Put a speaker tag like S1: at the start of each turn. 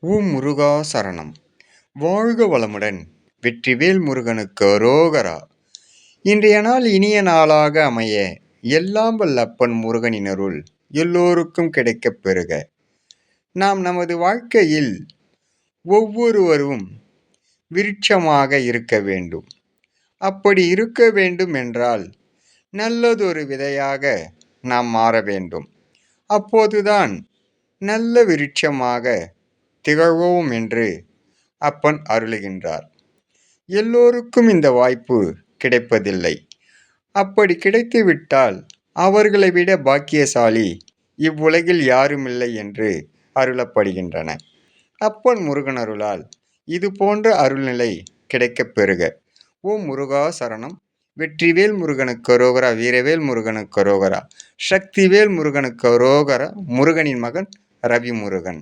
S1: ஓம் முருகா சரணம். வாழ்க வளமுடன். வெற்றிவேல் முருகனுக்கு அரோகரா. இன்றைய நாள் இனிய நாளாக அமைய எல்லாம் வல்ல அப்பன் முருகனின் அருள் எல்லோருக்கும் கிடைக்கப் பெறுக. நாம் நமது வாழ்க்கையில் ஒவ்வொருவரும் விருட்சமாக இருக்க வேண்டும். அப்படி இருக்க வேண்டும் என்றால் நல்லதொரு விதையாக நாம் மாற வேண்டும். அப்போதுதான் நல்ல விருட்சமாக திகழ்வோம் என்று அப்பன் அருளுகின்றார். எல்லோருக்கும் இந்த வாய்ப்பு கிடைப்பதில்லை. அப்படி கிடைத்துவிட்டால் அவர்களை விட பாக்கியசாலி இவ்வுலகில் யாருமில்லை என்று அருளப்படுகின்றன. அப்பன் முருகன் அருளால் இது போன்ற அருள்நிலை கிடைக்கப் பெறுக. ஓம் முருகா சரணம். வெற்றிவேல் முருகனுக்கு ரோகரா வீரவேல் முருகனுக்கு ரோகரா சக்திவேல் முருகனுக்கு ரோகரா முருகனின் மகன் ரவி முருகன்